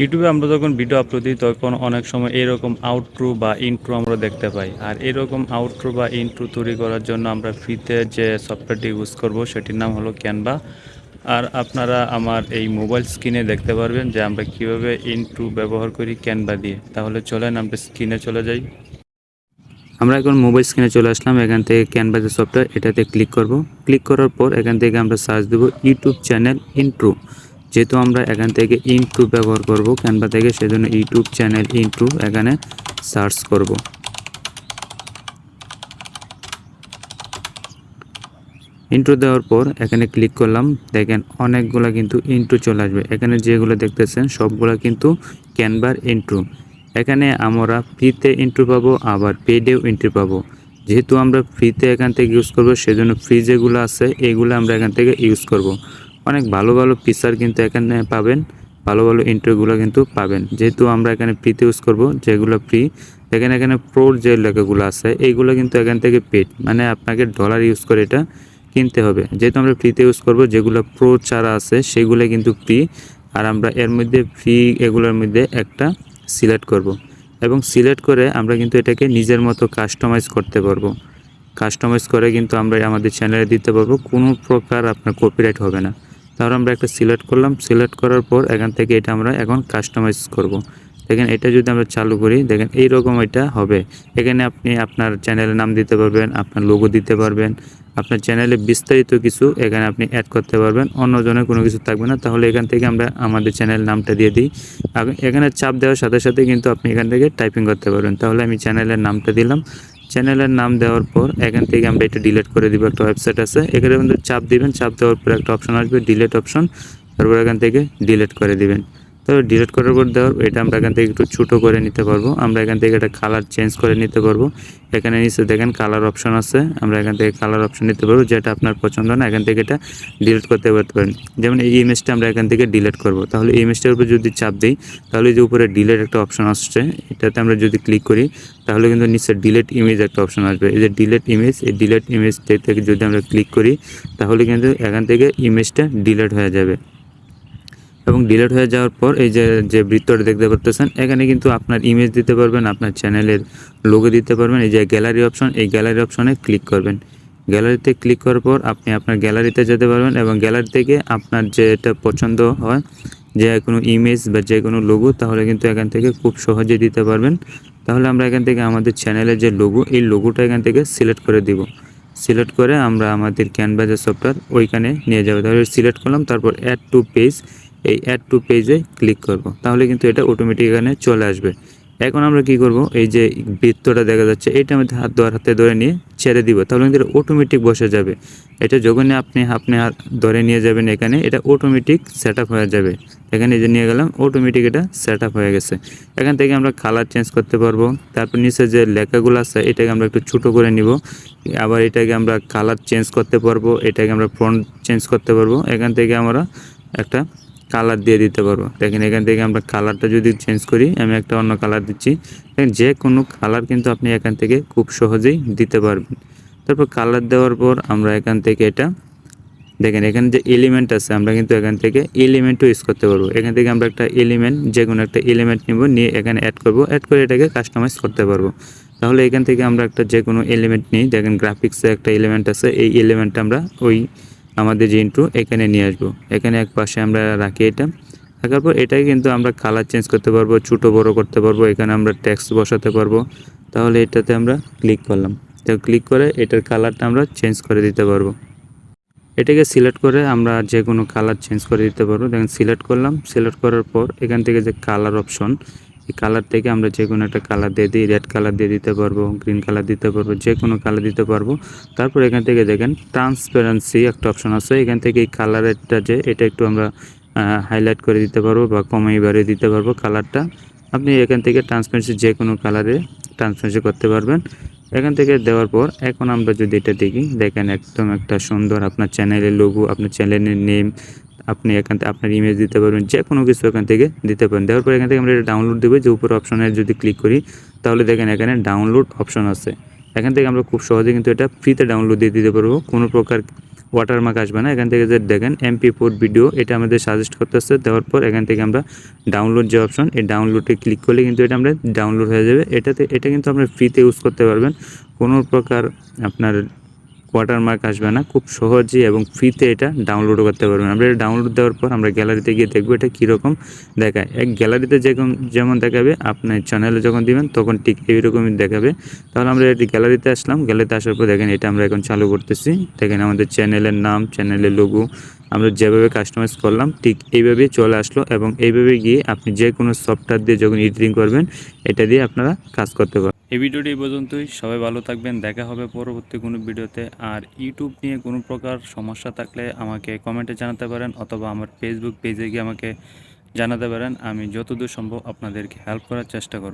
ইউটিউবে আমরা যখন ভিডিও আপলোড দিই, তখন অনেক সময় এরকম আউটরো বা ইন্ট্রো আমরা দেখতে পাই। আর এরকম আউটরো বা ইন্ট্রো তৈরি করার জন্য আমরা ফ্রিতে যে সফটওয়্যারটি ইউজ করব, সেটির নাম হলো ক্যানভা আর আপনারা আমার এই মোবাইল স্ক্রিনে দেখতে পারবেন যে আমরা কীভাবে ইন্ট্রো ব্যবহার করি ক্যানভা দিয়ে। তাহলে চলেন আমরা স্ক্রিনে চলে যাই। আমরা এখন মোবাইল স্ক্রিনে চলে আসলাম। এখান থেকে ক্যানভা যে সফটওয়্যার এটাতে ক্লিক করব। ক্লিক করার পর এখান থেকে আমরা সার্চ দেবো ইউটিউব চ্যানেল ইন্ট্রো যেহেতু আমরা এখান থেকে ইন্ট্রো ব্যবহার করব ক্যানভা থেকে, সেজন্য ইউটিউব চ্যানেল ইন্ট্রো এখানে সার্চ করব। ইন্ট্রো দেওয়ার পর এখানে ক্লিক করলাম। দেখেন অনেকগুলো কিন্তু ইন্ট্রো চলে আসবে। এখানে যেগুলো দেখতেছেন, সবগুলো কিন্তু ক্যানভার ইন্ট্রো এখানে আমরা ফ্রিতে ইন্ট্রো পাবো, আবার পেডেও ইন্ট্রো পাবো। যেহেতু আমরা ফ্রিতে এখান থেকে ইউজ করব, সেজন্য ফ্রি যেগুলো আছে, এগুলো আমরা এখান থেকে ইউজ করব। অনেক ভালো ভালো ফিচার কিন্তু এখানে পাবেন, ভালো ভালো ইন্ট্রোগুলো কিন্তু পাবেন। যেহেতু আমরা এখানে ফ্রিতে ইউজ করব, যেগুলো ফ্রি দেখেন এখানে প্রোর যে লেখাগুলো আছে, এইগুলো কিন্তু এখান থেকে পেড মানে আপনাকে ডলার ইউজ করে এটা কিনতে হবে। যেহেতু আমরা ফ্রিতে ইউজ করব, যেগুলো প্রো ছাড়া আছে, সেগুলো কিন্তু ফ্রি আর আমরা এর মধ্যে ফ্রি এগুলোর মধ্যে একটা সিলেক্ট করব। এবং সিলেক্ট করে আমরা কিন্তু এটাকে নিজের মতো কাস্টমাইজ করতে পারব। কাস্টমাইজ করে কিন্তু আমরা আমাদের চ্যানেলে দিতে পারব, কোনো প্রকার আপনার কপিরাইট হবে না। তাহলে আমরা একটা সিলেক্ট করলাম। সিলেক্ট করার পর এখান থেকে এটা আমরা এখন কাস্টমাইজ করব। দেখেন এটা যদি আমরা চালু করি, দেখেন এইরকম এটা হবে। এখানে আপনি আপনার চ্যানেলের নাম দিতে পারবেন, আপনার লোগো দিতে পারবেন, আপনার চ্যানেলে বিস্তারিত কিছু এখানে আপনি অ্যাড করতে পারবেন অন্যজনের কোনো কিছু থাকবে না। তাহলে এখান থেকে আমরা আমাদের চ্যানেল নামটা দিয়ে দিই। এখানে চাপ দেওয়ার সাথে সাথে কিন্তু আপনি এখান থেকে টাইপিং করতে পারবেন। তাহলে আমি চ্যানেলের নামটা দিলাম। চ্যানেলের নাম দেওয়ার পর এখান থেকে আমরা এটা ডিলেট করে দিব। একটা ওয়েবসাইট আছে, এখানে কিন্তু চাপ দিবেন, চাপ দেওয়ার পর একটা অপশন আসবে ডিলেট অপশন তারপর এখান থেকে ডিলেট করে দিবেন। তবে ডিলেট করার পর দেওয়ার এটা আমরা এখান থেকে একটু ছোটো করে নিতে পারব। আমরা এখান থেকে একটা কালার চেঞ্জ করে নিতে পারব। এখানে নিচে দেখেন কালার অপশন আছে। আমরা এখান থেকে কালার অপশন নিতে পারব, যেটা আপনার পছন্দ না, এখান থেকে এটা ডিলিট করতে পারতে পারেন যেমন এই ইমেজটা আমরা এখান থেকে ডিলিট করব। তাহলে ইমেজটার উপর যদি চাপ দিই, তাহলে যে উপরে ডিলেট একটা অপশন আসছে, এটাতে আমরা যদি ক্লিক করি, তাহলে কিন্তু নিচে ডিলেট ইমেজ একটা অপশন আসবে। এই যে ডিলেট ইমেজ এই ডিলেট ইমেজ থেকে যদি আমরা ক্লিক করি, তাহলে কিন্তু এখান থেকে ইমেজটা ডিলেট হয়ে যাবে। এবং ডিলেট হয়ে যাওয়ার পর এই যে যে বৃত্তটা দেখতে পারতেছেন, এখানে কিন্তু আপনার ইমেজ দিতে পারবেন, আপনার চ্যানেলের লোগো দিতে পারবেন। এই যে গ্যালারি অপশন এই গ্যালারি অপশনে ক্লিক করবেন। গ্যালারিতে ক্লিক করার পর আপনি আপনার গ্যালারিতে যেতে পারবেন এবং গ্যালারি থেকে আপনার যেটা পছন্দ হয়, যে কোনো ইমেজ বা যে কোনো লোগো তাহলে কিন্তু এখান থেকে খুব সহজে দিতে পারবেন। তাহলে আমরা এখান থেকে আমাদের চ্যানেলের যে লোগো এই লোগোটা এখান থেকে সিলেক্ট করে দিব। সিলেক্ট করে আমরা আমাদের ক্যানভাসের সফটওয়্যার ওইখানে নিয়ে যাব। তাহলে সিলেক্ট করলাম, তারপর অ্যাড টু পেজ এই অ্যাড টু পেজে ক্লিক করব। তাহলে কিন্তু এটা অটোমেটিক এখানে চলে আসবে। এখন আমরা কি করব? এই যে বৃত্তটা দেখা যাচ্ছে এটা মধ্যে হাত ধোয়ার হাতে ধরে নিয়ে ছেড়ে দিব। তাহলে কিন্তু অটোমেটিক বসে যাবে। এটা যখনই আপনি আপনি হাত ধরে নিয়ে যাবেন এখানে, এটা অটোমেটিক সেট হয়ে যাবে। এখানে যে নিয়ে গেলাম অটোমেটিক এটা সেট হয়ে গেছে। এখান থেকে আমরা কালার চেঞ্জ করতে পারব। তারপর নিচে যে লেখাগুলো আছে, এটাকে আমরা একটু ছোটো করে নিব। আবার এটাকে আমরা কালার চেঞ্জ করতে পারব, এটাকে আমরা ফ্রন্ট চেঞ্জ করতে পারব। এখান থেকে আমরা একটা কালার দিয়ে দিতে পারব। দেখেন এখান থেকে আমরা কালারটা যদি চেঞ্জ করি, আমি একটা অন্য কালার দিচ্ছি। দেখেন যে কোনো কালার কিন্তু আপনি এখান থেকে খুব সহজেই দিতে পারবেন। তারপর কালার দেওয়ার পর আমরা এখান থেকে এটা, দেখেন এখানে যে এলিমেন্ট আছে, আমরা কিন্তু এখান থেকে এলিমেন্টও ইউজ করতে পারব। এখান থেকে আমরা একটা এলিমেন্ট যে কোনো একটা এলিমেন্ট নিব, নিয়ে এখানে অ্যাড করব। অ্যাড করে এটাকে কাস্টমাইজ করতে পারব। তাহলে এখান থেকে আমরা একটা যে কোনো এলিমেন্ট নিই। দেখেন গ্রাফিক্সে একটা এলিমেন্ট আছে, এই এলিমেন্টটা আমরা ওই আমাদের যে ইন্ট্রো এখানে নিয়ে আসব। এখানে এক পাশে আমরা রাখি এটা। রাখার পর এটাই কিন্তু আমরা কালার চেঞ্জ করতে পারব, ছোটো বড় করতে পারব, এখানে আমরা ট্যাক্স বসাতে পারব। তাহলে এটাতে আমরা ক্লিক করলাম। তো ক্লিক করে এটার কালারটা আমরা চেঞ্জ করে দিতে পারব। এটাকে সিলেক্ট করে আমরা যে কোনো কালার চেঞ্জ করে দিতে পারব। দেখেন সিলেক্ট করলাম। সিলেক্ট করার পর এখান থেকে যে কালার অপশন কালার থেকে আমরা যে কোনো একটা কালার দিয়ে দিই রেড কালার দিয়ে দিতে পারব গ্রিন কালার দিতে পারব, যে কোনো কালার দিতে পারব। তারপর এখান থেকে দেখেন ট্রান্সপারেন্সি একটা অপশন আছে। এখান থেকে এই কালারেরটা যে, এটা একটু আমরা হাইলাইট করে দিতে পারব বা কমাই বাড়িয়ে দিতে পারব কালারটা আপনি এখান থেকে ট্রান্সপারেন্সি যে কোনো কালারে ট্রান্সপারেন্সি করতে পারবেন। এখান থেকে দেওয়ার পর এখন আমরা যদি এটা দেখি, দেখেন একদম একটা সুন্দর আপনার চ্যানেলের লোগো আপনার চ্যানেলের নেম আপনি এখান থেকে আপনার ইমেজ দিতে পারবেন যে কোনো কিছু এখান থেকে দিতে পারেন। দেওয়ার পর এখান থেকে আমরা এটা ডাউনলোড দেবো। যে উপর অপশনে যদি ক্লিক করি, তাহলে দেখেন এখানে ডাউনলোড অপশন আছে। এখান থেকে আমরা খুব সহজে কিন্তু এটা ফ্রিতে ডাউনলোড দিয়ে দিতে পারব। কোনো প্রকার ওয়াটারমার্ক আসবে না। এখান থেকে যে দেখেন এমপি ফোর ভিডিও এটা আমাদের সাজেস্ট করতেছে। দেওয়ার পর এখান থেকে আমরা ডাউনলোড যে অপশন এই ডাউনলোডে ক্লিক করলে কিন্তু এটা আমরা ডাউনলোড হয়ে যাবে। এটাতে, এটা কিন্তু আপনার ফ্রিতে ইউজ করতে পারবেন। কোনো প্রকার আপনার ওয়াটারমার্ক আসবে না, খুব সহজেই এবং ফ্রিতে এটা ডাউনলোড করতে পারবেন। আমরা এটা ডাউনলোড দেওয়ার পর আমরা গ্যালারিতে গিয়ে দেখব এটা কীরকম দেখায়। এক গ্যালারিতে যেরকম যেমন দেখাবে, আপনার চ্যানেলে যখন দিবেন, তখন ঠিক এইরকমই দেখাবে। তাহলে আমরা এটি গ্যালারিতে আসলাম। গ্যালারিতে আসার পর দেখেন এটা আমরা এখন চালু করতেছি। দেখেন আমাদের চ্যানেলের নাম চ্যানেলের লোগো আমরা যেভাবে কাস্টমাইজ করলাম, ঠিক এইভাবেই চলে আসলো এবং এইভাবে গিয়ে আপনি যে কোনো সফটওয়্যার দিয়ে যখন এডিটিং করবেন, এটা দিয়ে আপনারা কাজ করতে পারবেন। এই ভিডিওটি এই পর্যন্তই। সবাই ভালো থাকবেন। দেখা হবে পরবর্তী কোনো ভিডিওতে। আর ইউটিউব নিয়ে কোনো প্রকার সমস্যা থাকলে আমাকে কমেন্টে জানাতে পারেন অথবা আমার ফেসবুক পেজে গিয়ে আমাকে জানাতে পারেন। আমি যতদূর সম্ভব আপনাদেরকে হেল্প করার চেষ্টা করব।